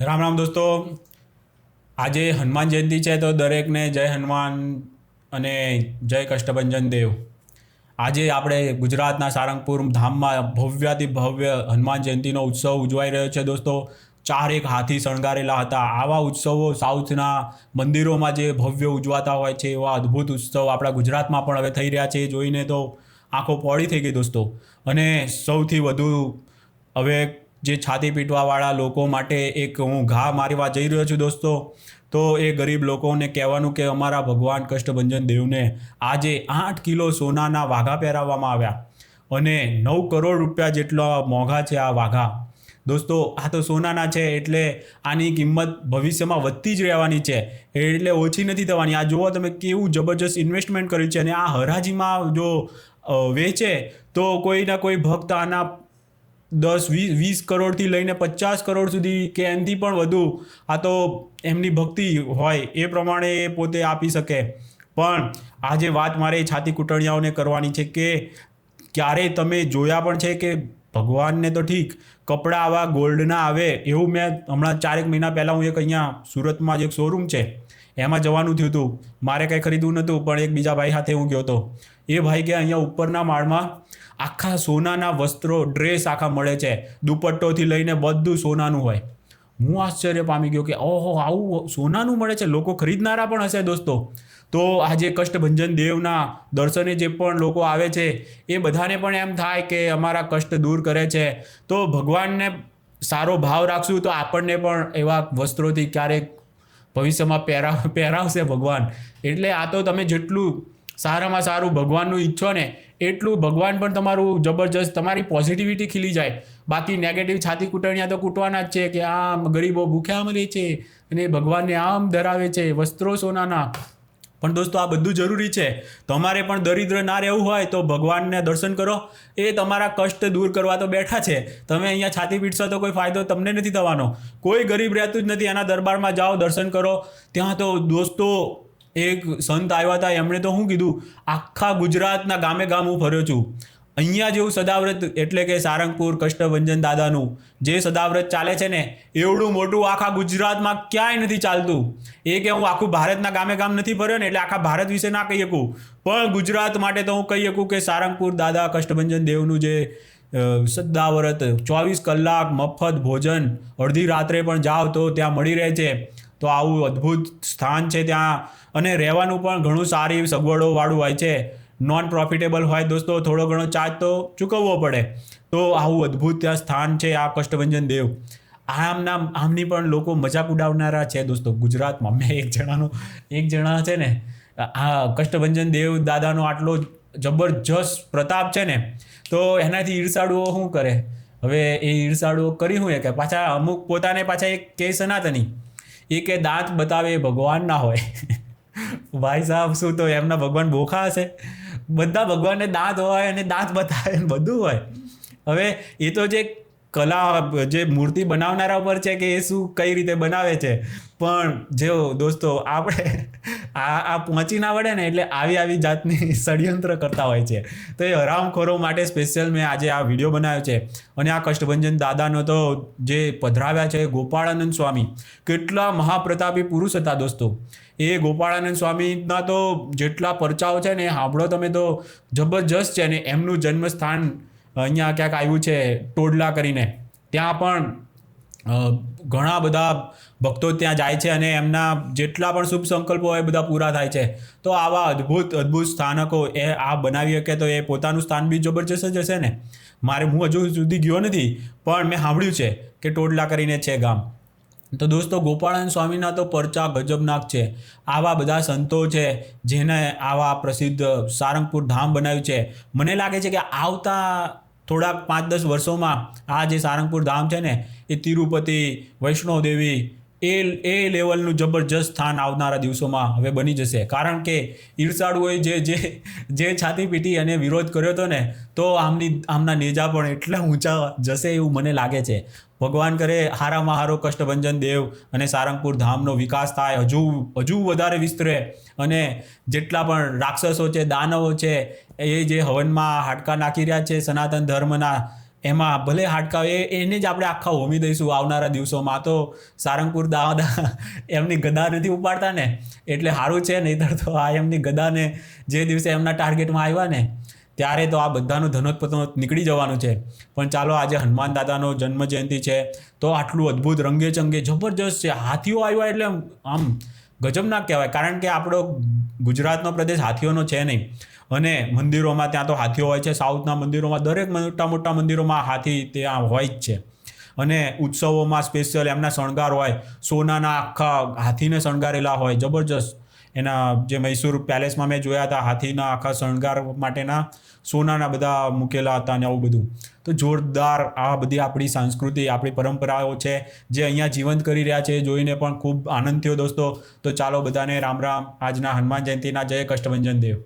રામ રામ દોસ્તો. આજે હનુમાન જયંતિ છે તો દરેકને જય હનુમાન અને જય કષ્ટભંજન દેવ. આજે આપણે ગુજરાતના સારંગપુર ધામમાં ભવ્યાતિ ભવ્ય હનુમાન જયંતિનો ઉત્સવ ઉજવાઈ રહ્યો છે દોસ્તો. ચારેક હાથી શણગારેલા હતા. આવા ઉત્સવો સાઉથના મંદિરોમાં જે ભવ્ય ઉજવાતા હોય છે એવા અદ્ભુત ઉત્સવ આપણા ગુજરાતમાં પણ હવે થઈ રહ્યા છે. જોઈને તો આંખો પહોળી થઈ ગઈ દોસ્તો. અને સૌથી વધુ હવે જે છાતી પીટવાવાળા લોકો માટે એક હું ઘા મારવા જઈ રહ્યો છું દોસ્તો, તો એ ગરીબ લોકોને કહેવાનું કે અમારા ભગવાન કષ્ટભંજન દેવને આજે આઠ કિલો સોનાના વાઘા પહેરાવવામાં આવ્યા અને નવ કરોડ રૂપિયા જેટલા મોંઘા છે આ વાઘા. દોસ્તો, આ તો સોનાના છે એટલે આની કિંમત ભવિષ્યમાં વધતી જ રહેવાની છે. એટલે ઓછી નથી થવાની. આ જુઓ તમે કેવું જબરજસ્ત ઇન્વેસ્ટમેન્ટ કર્યું છે અને આ હરાજીમાં જો વેચે તો કોઈ ના કોઈ ભક્ત આના દસ વીસ વીસ કરોડથી લઈને પચાસ કરોડ સુધી કે એનાથી પણ વધુ આ તો એમની ભક્તિ હોય એ પ્રમાણે એ પોતે આપી શકે. પણ આ જે વાત મારે છાતી કૂટણિયાઓને કરવાની છે કે ક્યારેય તમે જોયા પણ છે કે ભગવાનને તો ઠીક, કપડાં આવા ગોલ્ડના આવે એવું મેં હમણાં ચારેક મહિના પહેલાં હું એક અહીંયા સુરતમાં જ એક શોરૂમ છે, એમાં જવાનું થયું હતું. મારે કંઈ ખરીદવું નહોતું, પણ એક બીજા ભાઈ સાથે હું ગયો હતો. એ ભાઈ કે અહીંયા ઉપરના માળમાં આખા સોનાના વસ્ત્રો ડ્રેસ આખા મળે છે, દુપટ્ટોથી લઈને બધું સોનાનું હોય. હું આશ્ચર્ય પામી ગયો કે ઓહો, આવું સોનાનું મળે છે? લોકો ખરીદનારા પણ હશે દોસ્તો. તો આજે કષ્ટભંજન દેવના દર્શને જે પણ લોકો આવે છે, એ બધાને પણ એમ થાય કે અમારા કષ્ટ દૂર કરે છે. તો ભગવાનને સારો ભાવ રાખશું તો આપણને પણ એવા વસ્ત્રોથી ક્યારેક ભવિષ્યમાં પહેરાવ પહેરાવશે ભગવાન. એટલે આ તો તમે જેટલું સારામાં સારું ભગવાનનું ઈચ્છો ને, એટલું ભગવાન પણ તમારું જબરજસ્ત, તમારી પોઝિટિવિટી ખીલી જાય. બાકી નેગેટિવ છાતી કૂટણિયા તો કૂટવાના જ છે કે આમ ગરીબો ભૂખ્યા મરે છે અને ભગવાનને આમ ધરાવે છે. વસ્ત્રો સોનાના પણ દોસ્તો, આ બધું જરૂરી છે. તમારે પણ દરિદ્ર ના રહેવું હોય તો ભગવાનને દર્શન કરો. એ તમારા કષ્ટ દૂર કરવા તો બેઠા છે. તમે અહીંયા છાતી પીટશો તો કોઈ ફાયદો તમને નથી થવાનો. કોઈ ગરીબ રહેતું જ નથી. એના દરબારમાં જાઓ, દર્શન કરો. ત્યાં તો દોસ્તો, એક સંત આવ્યા હતા. એમણે તો શું કીધું? આખા ગુજરાતના ગામે ગામ હું ફર્યો છું. અહીંયા જેવું સદાવ્રત એટલે કે સારંગપુર કષ્ટભંજન દાદાનું જે સદાવ્રત ચાલે છે ને, એવડું મોટું આખા ગુજરાતમાં ક્યાંય નથી ચાલતું. એ કે હું આખું ભારતના ગામે ગામ નથી ફર્યો ને, એટલે આખા ભારત વિશે ના કહી શકું. પણ ગુજરાત માટે તો હું કહી શકું કે સારંગપુર દાદા કષ્ટભંજન દેવનું જે સદાવ્રત ચોવીસ કલાક મફત ભોજન અડધી રાત્રે પણ જાઓ તો ત્યાં મળી રહે છે. તો આવું અદ્ભુત સ્થાન છે ત્યાં. અને રહેવાનું પણ ઘણું સારી સગવડોવાળું હોય છે. નોન પ્રોફિટેબલ હોય દોસ્તો, થોડો ઘણો ચાર્જ તો ચૂકવવો પડે. તો આવું અદ્ભુત સ્થાન છે, આ કષ્ટભંજન દેવ. આમના, આમની પણ લોકો મજાક ઉડાવનારા છે દોસ્તો, ગુજરાતમાં. મેં એક જણાનો, એક જણા છે ને, આ કષ્ટભંજન દેવ દાદાનો આટલો જબરજસ્ત પ્રતાપ છે ને, તો એનાથી ઈર્ષાળુઓ શું કરે? હવે એ ઈર્ષાળુઓ કરી એ કે પાછા અમુક પોતાને પાછા એક કે સનાતની. એ કે દાંત બતાવે ભગવાન ના હોય. ભાઈ સાહેબ, શું તો એમના ભગવાન બોખા હશે? બધા ભગવાનને દાંત હોય અને દાંત બતાવે બધું હોય. હવે એ તો જે કલા જે મૂર્તિ બનાવનારા ઉપર છે કે એ શું કઈ રીતે બનાવે છે? પણ જો દોસ્તો, આપણે આ આ પહોંચી ના વળે ને એટલે આવી આવી જાતની ષડયંત્ર કરતા હોય છે. તો એ હરામખોરો માટે સ્પેશિયલ મેં આજે આ વીડિયો બનાવ્યો છે. અને આ કષ્ટભંજન દાદાનો તો જે પધરાવ્યા છે ગોપાળાનંદ સ્વામી. કેટલા મહાપ્રતાપી પુરુષ હતા દોસ્તો. એ ગોપાળાનંદ સ્વામીના તો જેટલા પરચાઓ છે ને એ સાંભળો તમે તો જબરજસ્ત છે ને એમનું જન્મસ્થાન અહીંયા ક્યાંક આવ્યું છે ટોડલા કરીને. ત્યાં પણ ઘણા બધા ભક્તો ત્યાં જાય છે અને એમના જેટલા પણ શુભ સંકલ્પો હોય બધા પૂરા થાય છે. તો આવા અદ્ભુત અદ્ભુત સ્થાનકો એ આ બનાવી શકે તો એ પોતાનું સ્થાન બી જબરજસ્ત જ હશે ને? મારે, હું હજુ સુધી ગયો નથી, પણ મેં સાંભળ્યું છે કે ટોડલા કરીને છે ગામ. તો દોસ્તો, ગોપાળાનંદ સ્વામીના તો પરચા ગજબનાક છે. આવા બધા સંતો છે જેને આવા પ્રસિદ્ધ સારંગપુર ધામ બનાવ્યું છે. મને લાગે છે કે આવતા થોડાક પાંચ દસ વર્ષોમાં આ જે સારંગપુર ધામ છે ને, એ તિરુપતિ વૈષ્ણવદેવી એ એ લેવલનું જબરજસ્ત સ્થાન આવનારા દિવસોમાં હવે બની જશે. કારણ કે ઈર્ષાળુઓએ જે જે જે છાતી પીટી અને વિરોધ કર્યો હતો ને, તો આમની, આમના નેજા પણ એટલા ઊંચા જશે એવું મને લાગે છે. ભગવાન કરે હારામાં હારો કષ્ટભંજન દેવ અને સારંગપુર ધામનો વિકાસ થાય. હજુ હજુ વધારે વિસ્તરે અને જેટલા પણ રાક્ષસો છે, દાનવો છે, એ જે હવનમાં હાડકા નાખી રહ્યા છે, સનાતન ધર્મના, એમાં ભલે હાડકા એ એને જ આપણે આખા હોમી દઈશું આવનારા દિવસોમાં. તો સારંગપુર દાદા એમની ગદા નથી ઉપાડતા ને? એટલે સારું છે, નહીતર તો આ એમની ગદાને જે દિવસે એમના ટાર્ગેટમાં આવ્યા ને ત્યારે તો આ બધાનું ધનોત્પતનો નીકળી જવાનું છે. પણ ચાલો આજે હનુમાન દાદાનો જન્મ જયંતિ છે. તો આટલું અદ્ભુત રંગે ચંગે જબરજસ્ત છે. હાથીઓ આવ્યા એટલે આમ ગજબ ના કહેવાય. કારણ કે આપણો ગુજરાતનો પ્રદેશ હાથીઓનો છે નહીં. અને મંદિરોમાં ત્યાં તો હાથીઓ હોય છે. સાઉથના મંદિરોમાં દરેક મોટા મોટા મંદિરોમાં હાથી ત્યાં હોય જ છે. અને ઉત્સવોમાં સ્પેશિયલ એમના શણગાર હોય. સોનાના આખા હાથીને શણગારેલા હોય. જબરજસ્ત. એના જે મૈસૂર પેલેસમાં મેં જોયા હતા, હાથીના આખા શણગાર માટેના સોનાના બધા મૂકેલા હતા અને આવું બધું. તો જોરદાર આ બધી આપણી સંસ્કૃતિ, આપણી પરંપરાઓ છે, જે અહીંયા જીવંત કરી રહ્યા છે, જોઈને પણ ખૂબ આનંદ થયો દોસ્તો. તો ચાલો બધાને રામ રામ. આજના હનુમાન જયંતિના જય કષ્ટભંજન દેવ.